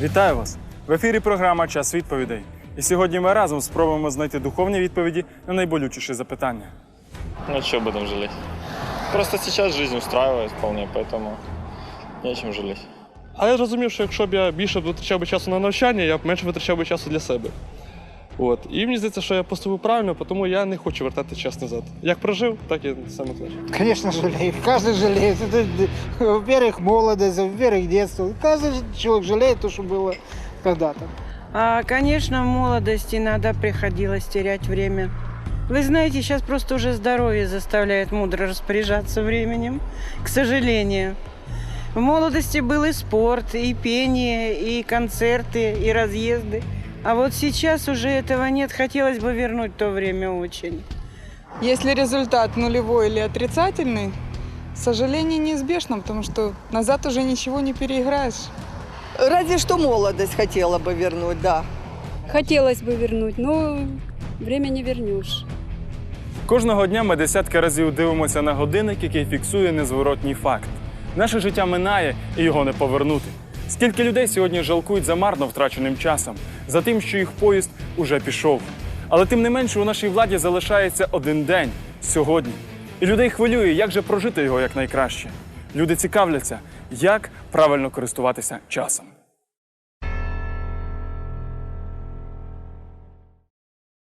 Вітаю вас! В ефірі програма Час відповідей. І сьогодні ми разом спробуємо знайти духовні відповіді на найболючіші запитання. Ну, що будемо жаліти? Просто зараз життя устраює вполне, тому чем жалеть. А я зрозумів, що якщо б я більше витрачав би часу на навчання, я б менше витрачав би часу для себе. От. І мені здається, що я поступив правильно, тому я не хочу вертати час назад. Як прожив, так і саме краще. Конечно, жалеет. Каждый жалеет. Это, во-первых, молодость, во-первых, детство. Каждый человек жалеет то, что было когда-то. А, конечно, в молодости иногда приходилось терять время. Вы знаете, сейчас просто уже здоровье заставляет мудро распоряжаться временем, к сожалению. В молодости был и спорт, и пение, и концерты, и разъезды. А вот сейчас уже этого нет. Хотелось бы вернуть то время очень. Если результат нулевой или отрицательный, сожаление неизбежно, потому что назад уже ничего не переиграешь. Разве что молодость хотела бы вернуть, да. Хотелось бы вернуть, но время не вернешь. Кожного дня ми десятки разів дивимося на годинник, який фіксує незворотній факт. Наше життя минає і його не повернути. Скільки людей сьогодні жалкують за марно втраченим часом, за тим, що їх поїзд уже пішов. Але тим не менше у нашій владі залишається один день сьогодні. І людей хвилює, як же прожити його якнайкраще. Люди цікавляться, як правильно користуватися часом.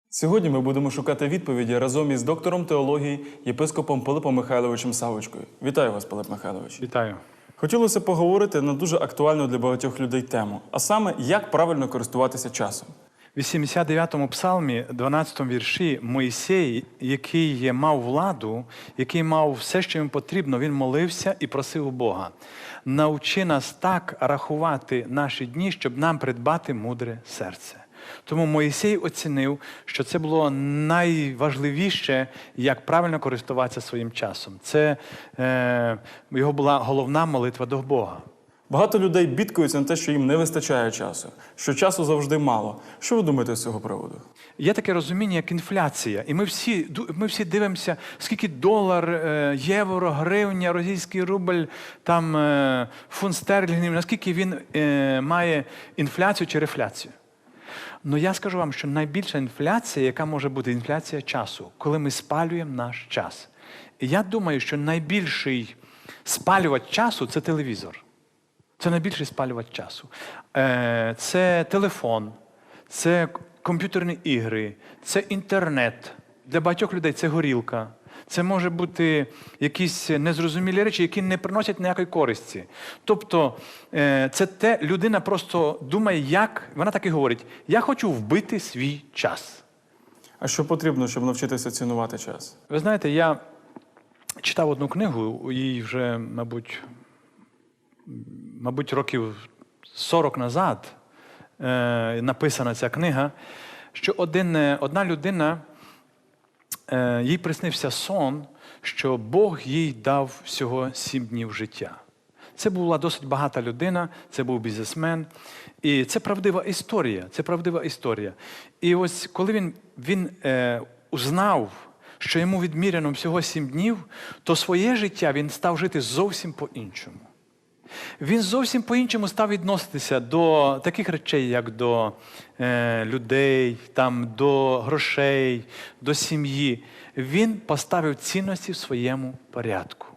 Сьогодні ми будемо шукати відповіді разом із доктором теології, єпископом Пилипом Михайловичем Савочкою. Вітаю вас, Пилип Михайлович. Вітаю. Хотілося поговорити на дуже актуальну для багатьох людей тему, а саме як правильно користуватися часом. В 89-му псалмі, 12-му вірші, Моїсей, який мав владу, який мав все, що йому потрібно, він молився і просив Бога. Навчи нас так рахувати наші дні, щоб нам придбати мудре серце. Тому Моїсей оцінив, що це було найважливіше, як правильно користуватися своїм часом. Це е, його була головна молитва до Бога. Багато людей бідкаються на те, що їм не вистачає часу, що часу завжди мало. Що ви думаєте з цього приводу? Є таке розуміння, як інфляція. І ми всі, ми всі дивимося, скільки долар, е, євро, гривня, російський рубль, там е, фунт стерлінгів, наскільки він е, має інфляцію чи рефляцію. Ну я скажу вам, що найбільша інфляція, яка може бути інфляція часу, коли ми спалюємо наш час. І я думаю, що найбільший спалювач часу це телевізор. Це найбільший спалювач часу. Е, Це телефон, це комп'ютерні ігри, це інтернет. Для багатьох людей це горілка. Це може бути якісь незрозумілі речі, які не приносять ніякої користі. Тобто, е, це те, людина просто думає, як вона так і говорить: я хочу вбити свій час. А що потрібно, щоб навчитися цінувати час? Ви знаєте, я читав одну книгу, їй вже, мабуть, мабуть, років 40 назад е, написана ця книга, що один, е, одна людина, їй приснився сон, що Бог їй дав всього сім днів життя. Це була досить багата людина, це був бізнесмен. І це правдива історія. Це правдива історія. І ось коли він, він е, узнав, що йому відміряно всього сім днів, то своє життя він став жити зовсім по-іншому. Він зовсім по-іншому став відноситися до таких речей, як до е, людей, там, до грошей, до сім'ї. Він поставив цінності в своєму порядку.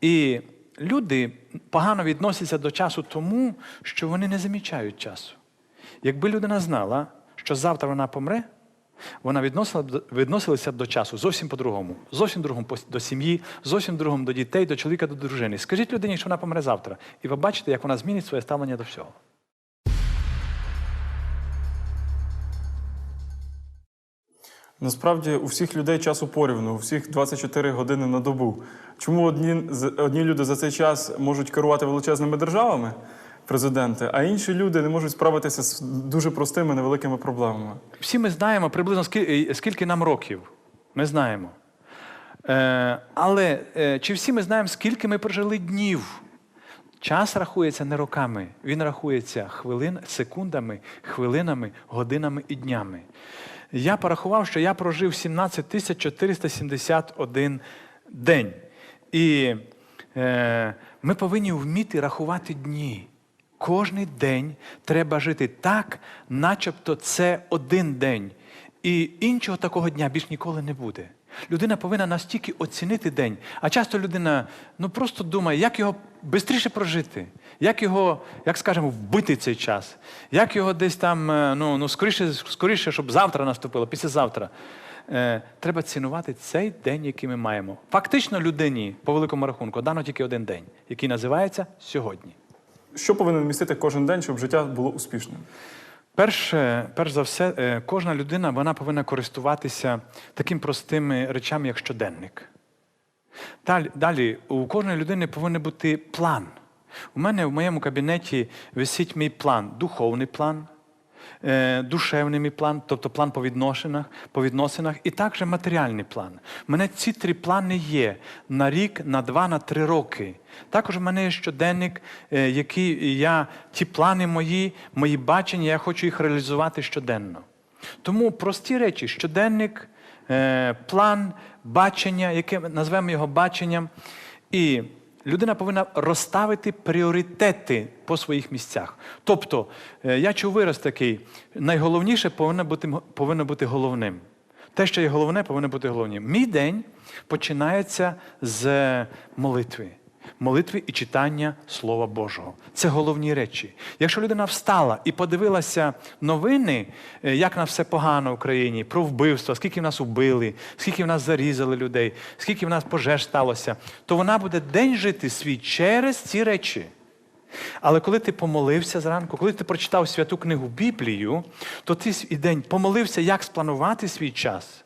І люди погано відносяться до часу тому, що вони не замічають часу. Якби людина знала, що завтра вона помре, вона відносилася б до часу зовсім по-другому, зовсім другому до сім'ї, зовсім другому до дітей, до чоловіка, до дружини. Скажіть людині, що вона помре завтра, і ви бачите, як вона змінить своє ставлення до всього. Насправді у всіх людей часу порівну, у всіх 24 години на добу. Чому одні, одні люди за цей час можуть керувати величезними державами, президенти, а інші люди не можуть справитися з дуже простими невеликими проблемами? Всі ми знаємо приблизно скільки, скільки нам років. Ми знаємо. Е, але е, чи всі ми знаємо, скільки ми прожили днів? Час рахується не роками, він рахується хвилин, секундами, хвилинами, годинами і днями. Я порахував, що я прожив 17 тисяч 471 день. І е, ми повинні вміти рахувати дні. Кожний день треба жити так, начебто це один день. І іншого такого дня більш ніколи не буде. Людина повинна настільки оцінити день. А часто людина ну, просто думає, як його швидше прожити, як його, як скажемо, вбити цей час, як його десь там, е, ну, ну скоріше, скоріше, щоб завтра наступило, післязавтра. Е, треба цінувати цей день, який ми маємо. Фактично, людині, по великому рахунку, дано тільки один день, який називається сьогодні. Що повинен містити кожен день, щоб життя було успішним? Перше, перш за все, е, кожна людина вона повинна користуватися таким простими речами, як щоденник. Далі, далі у кожної людини повинен бути план. У мене в моєму кабінеті висить мій план, духовний план, е, душевний план, тобто план по відносинах, по відносинах, і також матеріальний план. У мене ці три плани є на рік, на два, на три роки. Також в мене є щоденник, е, який я, ті плани мої, мої бачення, я хочу їх реалізувати щоденно. Тому прості речі: щоденник, е, план, бачення, яке назвемо його баченням. І людина повинна розставити пріоритети по своїх місцях. Тобто, е, я чув вираз такий: найголовніше повинно бути, повинно бути головним. Те, що є головне, повинно бути головним. Мій день починається з молитви. Молитви і читання Слова Божого. Це головні речі. Якщо людина встала і подивилася новини, е, як на все погано в Україні, про вбивство, скільки в нас убили, скільки в нас зарізали людей, скільки в нас пожеж сталося, то вона буде день жити свій через ці речі. Але коли ти помолився зранку, коли ти прочитав святу книгу Біблію, то ти свій день помолився, як спланувати свій час,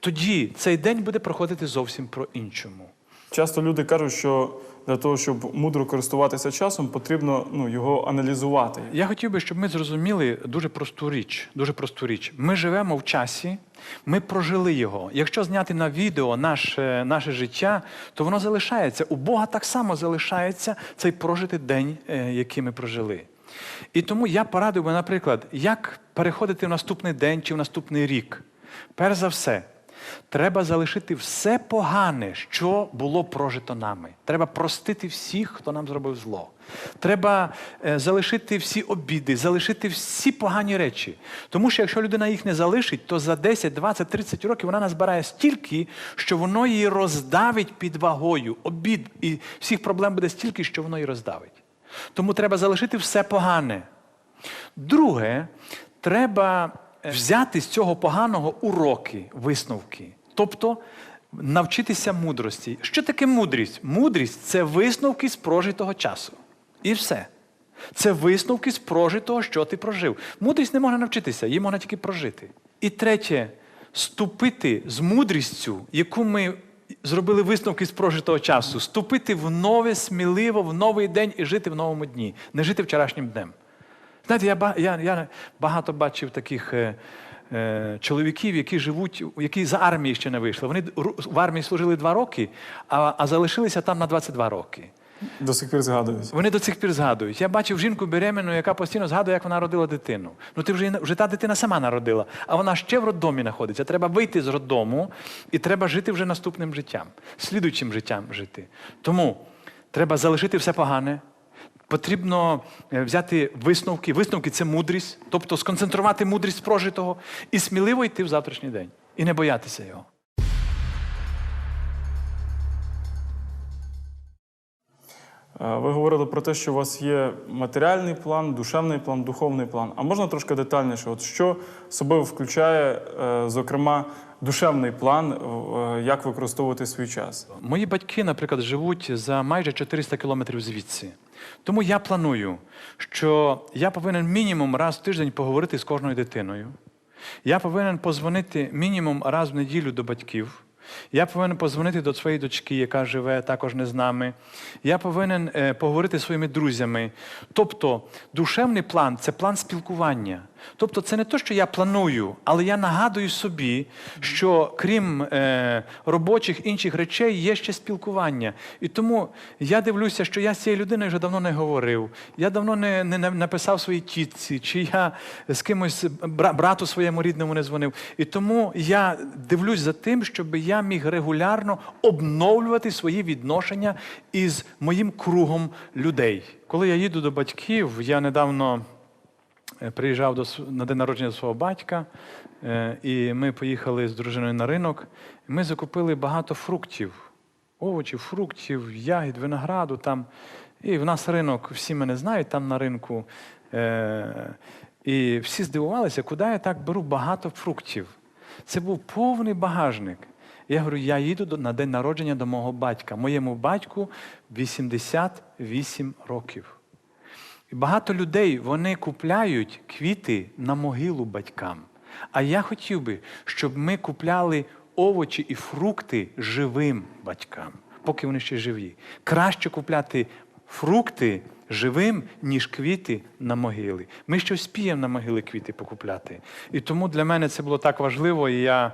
тоді цей день буде проходити зовсім про іншому. Часто люди кажуть, що для того, щоб мудро користуватися часом, потрібно ну, його аналізувати. Я хотів би, щоб ми зрозуміли дуже просту річ. Дуже просту річ. Ми живемо в часі, ми прожили його. Якщо зняти на відео наше, наше життя, то воно залишається. У Бога так само залишається цей прожитий день, е, який ми прожили. І тому я порадив би, наприклад, як переходити в наступний день чи в наступний рік. Перш за все, Треба залишити все погане, що було прожито нами. Треба простити всіх, хто нам зробив зло. Треба е, залишити всі обіди, залишити всі погані речі. Тому що якщо людина їх не залишить, то за 10, 20, 30 років вона назбирає стільки, що воно її роздавить під вагою. Обід і всіх проблем буде стільки, що воно її роздавить. Тому треба залишити все погане. Друге, треба взяти з цього поганого уроки, висновки. Тобто навчитися мудрості. Що таке мудрість? Мудрість це висновки з прожитого часу. І все. Це висновки з прожитого, що ти прожив. Мудрість не можна навчитися, її можна тільки прожити. І третє, ступити з мудрістю, яку ми зробили висновки з прожитого часу, ступити в нове, сміливо, в новий день і жити в новому дні, не жити вчорашнім днем. Знаєте, я, я, я багато бачив таких е, е, чоловіків, які живуть, які за армії ще не вийшли. Вони в армії служили два роки, а, а залишилися там на 22 роки. До сих пір згадують. Вони до цих пір згадують. Я бачив жінку беременну, яка постійно згадує, як вона родила дитину. Ну ти вже, вже та дитина сама народила, а вона ще в роддомі знаходиться. Треба вийти з роддому і треба жити вже наступним життям, слідуючим життям жити. Тому треба залишити все погане. Потрібно е, взяти висновки. Висновки це мудрість, тобто сконцентрувати мудрість прожитого і сміливо йти в завтрашній день. І не боятися його. Е, Ви говорили про те, що у вас є матеріальний план, душевний план, духовний план. А можна трошки детальніше? От що собою включає, е, зокрема, душевний план, як використовувати свій час? Мої батьки, наприклад, живуть за майже 400 кілометрів звідси. Тому я планую, що я повинен мінімум раз в тиждень поговорити з кожною дитиною. Я повинен позвонити мінімум раз в неділю до батьків. Я повинен позвонити до своєї дочки, яка живе також не з нами. Я повинен е, поговорити зі своїми друзями. Тобто, душевний план це план спілкування. Тобто це не те, що я планую, але я нагадую собі, що крім е, робочих інших речей є ще спілкування. І тому я дивлюся, що я з цією людиною вже давно не говорив. Я давно не, не, написав своїй тітці, чи я з кимось бра- брату своєму рідному не дзвонив. І тому я дивлюсь за тим, щоб я міг регулярно обновлювати свої відношення із моїм кругом людей. Коли я їду до батьків, я недавно приїжджав до, на день народження до свого батька, е, і ми поїхали з дружиною на ринок. Ми закупили багато фруктів, овочів, фруктів, ягід, винограду там. І в нас ринок, всі мене знають там на ринку. Е, і всі здивувалися, куди я так беру багато фруктів. Це був повний багажник. Я говорю, я їду на день народження до мого батька. Моєму батьку 88 років. І багато людей вони купляють квіти на могилу батькам. А я хотів би, щоб ми купляли овочі і фрукти живим батькам, поки вони ще живі. Краще купляти фрукти живим, ніж квіти на могили. Ми ще вспіємо на могили квіти покупляти. І тому для мене це було так важливо, і я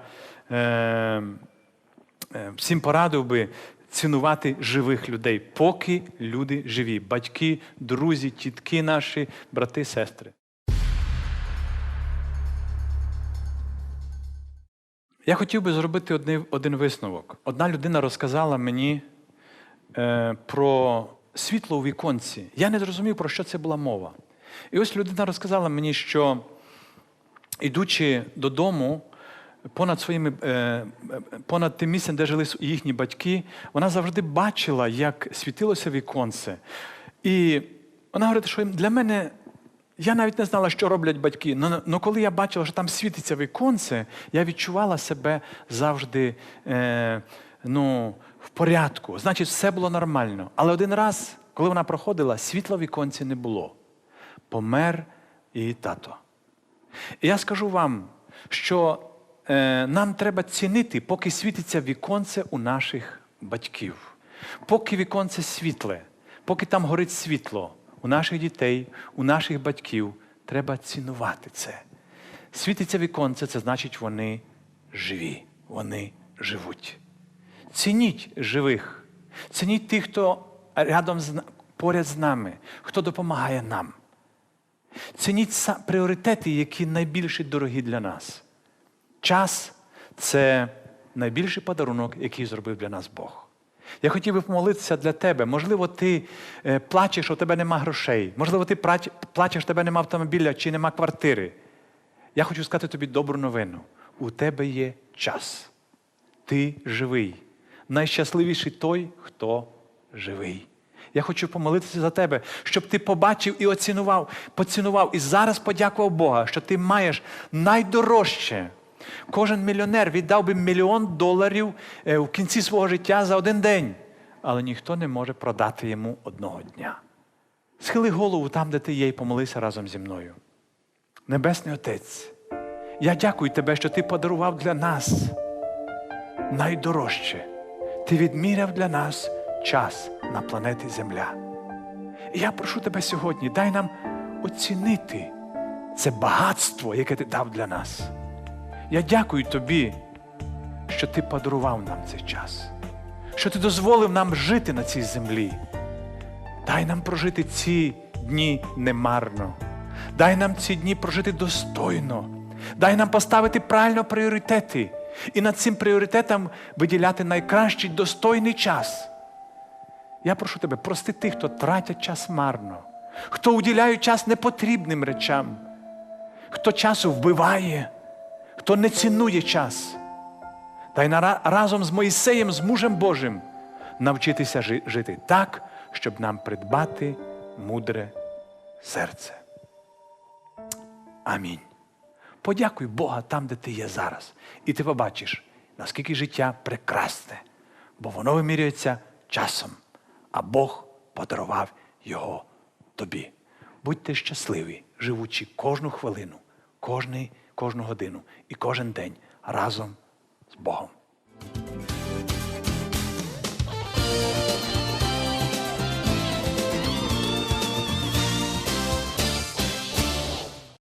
е, е, всім порадив би цінувати живих людей, поки люди живі. Батьки, друзі, тітки наші, брати, сестри. Я хотів би зробити один, один висновок. Одна людина розказала мені е, про світло у віконці. Я не зрозумів, про що це була мова. І ось людина розказала мені, що ідучи додому, понад своїми е, понад тим місцем, де жили їхні батьки, вона завжди бачила, як світилося віконце. І вона говорить, що для мене. Я навіть не знала, що роблять батьки. Але коли я бачила, що там світиться віконце, я відчувала себе завжди е, ну, в порядку. Значить, все було нормально. Але один раз, коли вона проходила, світла віконці не було. Помер її тато. І я скажу вам, що нам треба цінити, поки світиться віконце у наших батьків, поки віконце світле, поки там горить світло у наших дітей, у наших батьків, треба цінувати це. Світиться віконце, це значить, вони живі, вони живуть. Цініть живих, цініть тих, хто рядом поряд з нами, хто допомагає нам. Цініть пріоритети, які найбільш дорогі для нас. Час це найбільший подарунок, який зробив для нас Бог. Я хотів би помолитися для тебе. Можливо, ти е, плачеш, що у тебе нема грошей. Можливо, ти плачеш, у тебе нема автомобіля чи нема квартири. Я хочу сказати тобі добру новину. У тебе є час. Ти живий. Найщасливіший той, хто живий. Я хочу помолитися за тебе, щоб ти побачив і оцінував, поцінував і зараз подякував Бога, що ти маєш найдорожче. Кожен мільйонер віддав би мільйон доларів е, в кінці свого життя за один день, але ніхто не може продати йому одного дня. Схили голову там, де ти є, і помолися разом зі мною. Небесний Отець, я дякую тебе, що ти подарував для нас найдорожче. Ти відміряв для нас час на планеті Земля. І я прошу тебе сьогодні, дай нам оцінити це багатство, яке ти дав для нас. Я дякую тобі, що ти подарував нам цей час, що ти дозволив нам жити на цій землі. Дай нам прожити ці дні немарно. Дай нам ці дні прожити достойно. Дай нам поставити правильно пріоритети і над цим пріоритетом виділяти найкращий достойний час. Я прошу тебе, прости тих, хто тратять час марно, хто уділяє час непотрібним речам, хто часу вбиває, хто не цінує час. Дай нара- разом з Моїсеєм, з мужем Божим, навчитися жити так, щоб нам придбати мудре серце. Амінь. Подякуй Бога там, де ти є зараз. І ти побачиш, наскільки життя прекрасне, бо воно вимірюється часом, а Бог подарував його тобі. Будьте щасливі, живучи кожну хвилину, кожний, кожну годину і кожен день разом з Богом.